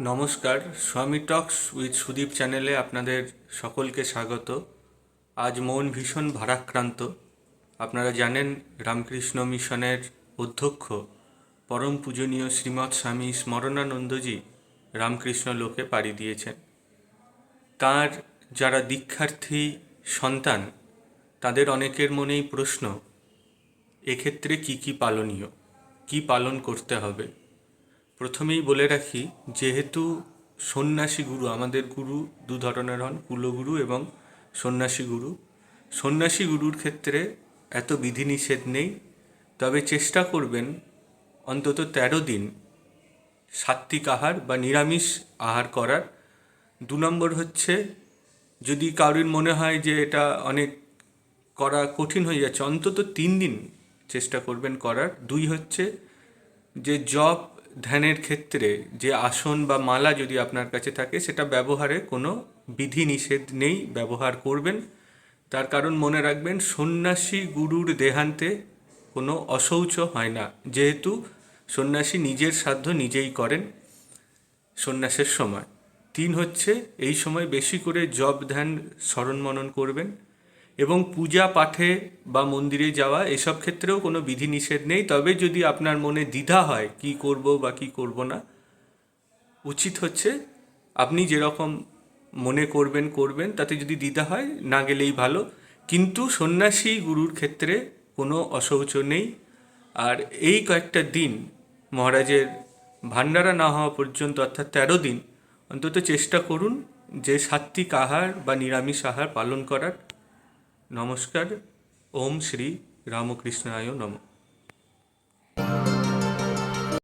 নমস্কার, স্বামী টক্স উইথ সুদীপ চ্যানেলে আপনাদের সকলকে স্বাগত। আজ মন ভীষণ ভারাক্রান্ত। আপনারা জানেন রামকৃষ্ণ মিশনের অধ্যক্ষ, পরম পূজনীয় শ্রীমৎ স্বামী স্মরণানন্দজি রামকৃষ্ণ লোকে পাড়ি দিয়েছেন। তার যারা দীক্ষার্থী সন্তান, তাদের অনেকের মনেই প্রশ্ন, এক্ষেত্রে কি কি পালনীয়? কি পালন করতে হবে? প্রথমেই বলে রাখি, যেহেতু সন্ন্যাসী গুরু, আমাদের গুরু দু ধরনের হন, কুলগুরু এবং সন্ন্যাসী গুরু। সন্ন্যাসী গুরুর ক্ষেত্রে এত বিধিনিষেধ নেই। তবে চেষ্টা করবেন অন্তত তেরো দিন সাত্বিক আহার বা নিরামিষ আহার করার। দু নম্বর হচ্ছে, যদি কারোর মনে হয় যে এটা অনেক করা কঠিন হয়ে যাচ্ছে, অন্তত তিন দিন চেষ্টা করবেন করার। দুই হচ্ছে, যে জপ ধ্যানের ক্ষেত্রে যে আসন বা মালা যদি আপনার কাছে থাকে, সেটা ব্যবহারে কোনো বিধি নিষেধ নেই, ব্যবহার করবেন। তার কারণ মনে রাখবেন, সন্ন্যাসী গুরুর দেহান্তে কোনো অশৌচ হয় না। যেহেতু সন্ন্যাসী নিজের সাধ্য নিজেই করেন সন্ন্যাসের সময়। তিন হচ্ছে, এই সময় বেশি করে জপ ধ্যান, স্মরণ মনন করবেন। এবং পূজা পাঠে বা মন্দিরে যাওয়া, এসব ক্ষেত্রেও কোনো বিধি নিষেধ নেই। তবে যদি আপনার মনে দ্বিধা হয়, কি করব বা কি করব না, উচিত হচ্ছে আপনি যেরকম মনে করবেন করবেন, তাতে যদি দ্বিধা হয়, না গেলেই ভালো। কিন্তু সন্ন্যাসী গুরুর ক্ষেত্রে কোনো অশৌচ নেই। আর এই কয়েকটা দিন মহারাজের ভান্ডারা না হওয়া পর্যন্ত, অর্থাৎ তেরো দিন, অন্তত চেষ্টা করুন যে সাত্বিক আহার বা নিরামিষ আহার পালন করার। নমস্কার ওম শ্রী রামকৃষ্ণায় নমঃ।